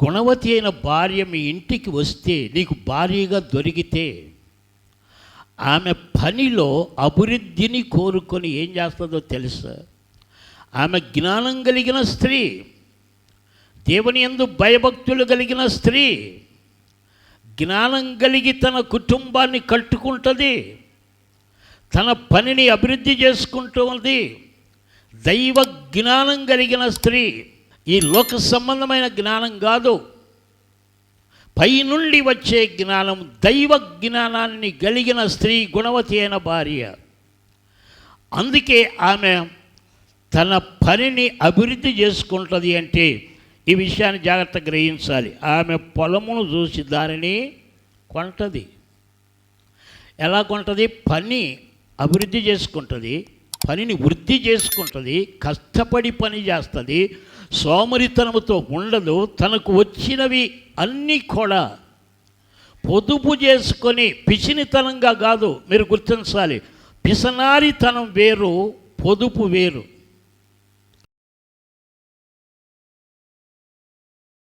గుణవతి అయిన భార్య మీ ఇంటికి వస్తే నీకు భార్యగా దొరికితే ఆమె పనిలో అభివృద్ధిని కోరుకొని ఏం చేస్తుందో తెలుసా? ఆమె జ్ఞానం కలిగిన స్త్రీ దేవుని ఎందు భయభక్తులు కలిగిన స్త్రీ జ్ఞానం కలిగి తన కుటుంబాన్ని కట్టుకుంటుంది తన పనిని అభివృద్ధి చేసుకుంటుంది దైవ జ్ఞానం కలిగిన స్త్రీ ఈ లోక సంబంధమైన జ్ఞానం కాదు. పైనుండి వచ్చే జ్ఞానం దైవ జ్ఞానాన్ని కలిగిన స్త్రీ గుణవతి అయిన భార్య. అందుకే ఆమె తన పనిని అభివృద్ధి చేసుకుంటుంది అంటే ఈ విషయాన్ని జాగ్రత్త గ్రహించాలి. ఆమె పొలమును చూసి దానిని కొంటది. ఎలా కొంటది? పని అభివృద్ధి చేసుకుంటుంది. పనిని వృద్ధి చేసుకుంటుంది కష్టపడి పని చేస్తుంది సోమరితనముతో ఉండదు తనకు వచ్చినవి అన్నీ కూడా పొదుపు చేసుకొని పిసినితనంగా కాదు మీరు గుర్తించాలి. పిసనారితనం వేరు పొదుపు వేరు.